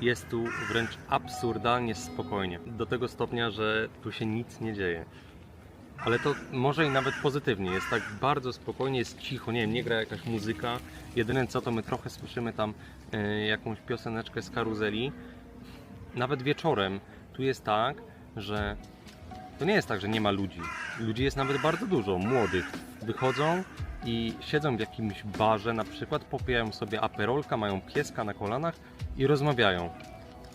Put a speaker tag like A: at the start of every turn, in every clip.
A: jest tu wręcz absurdalnie spokojnie. Do tego stopnia, że tu się nic nie dzieje. Ale to może i nawet pozytywnie. Jest tak bardzo spokojnie, jest cicho, nie wiem, nie gra jakaś muzyka. Jedyne co to my trochę słyszymy tam e, jakąś pioseneczkę z karuzeli. Nawet wieczorem tu jest tak, że to nie jest tak, że nie ma ludzi. Ludzi jest nawet bardzo dużo, młodych. Wychodzą i siedzą w jakimś barze, na przykład popijają sobie aperolka, mają pieska na kolanach i rozmawiają.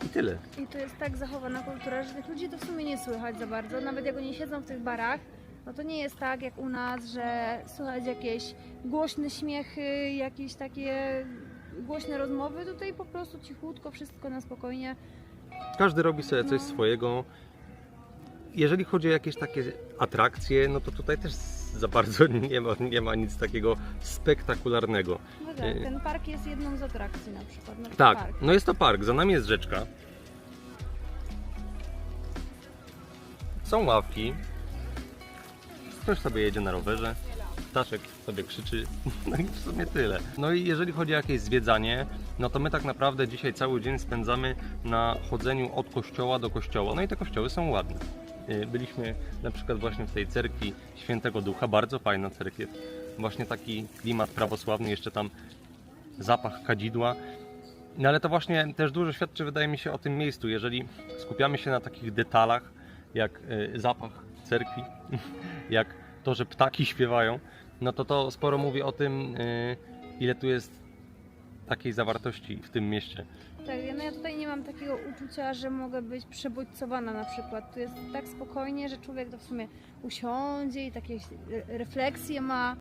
A: I tyle.
B: I to jest tak zachowana kultura, że tych ludzi to w sumie nie słychać za bardzo. Nawet jak oni siedzą w tych barach, no to nie jest tak jak u nas, że słychać jakieś głośne śmiechy, jakieś takie głośne rozmowy. Tutaj po prostu cichutko, wszystko na spokojnie.
A: Każdy robi sobie coś
B: No.
A: swojego. Jeżeli chodzi o jakieś takie atrakcje, no to tutaj też za bardzo nie ma, nie ma nic takiego spektakularnego.
B: No tak,
A: Y-
B: ten park jest jedną z atrakcji na przykład. No,
A: Tak,
B: Park.
A: no jest to park, za nami jest rzeczka. Są ławki. Ktoś sobie jedzie na rowerze. Ptaszek sobie krzyczy. No i w sumie tyle. No i jeżeli chodzi o jakieś zwiedzanie, no to my tak naprawdę dzisiaj cały dzień spędzamy na chodzeniu od kościoła do kościoła. No i te kościoły są ładne. Y, Byliśmy na przykład właśnie w tej cerkwi Świętego Ducha, bardzo fajna cerkiew. Właśnie taki klimat prawosławny, jeszcze tam zapach kadzidła. No ale to właśnie też dużo świadczy, wydaje mi się, o tym miejscu. Jeżeli skupiamy się na takich detalach, jak y, zapach cerkwi, jak to, że ptaki śpiewają, no to to sporo mówi o tym, y, ile tu jest takiej zawartości w tym mieście.
B: Tak, no ja tutaj nie mam takiego uczucia, że mogę być przebodźcowana na przykład. Tu jest tak spokojnie, że człowiek to w sumie usiądzie i takie refleksje ma.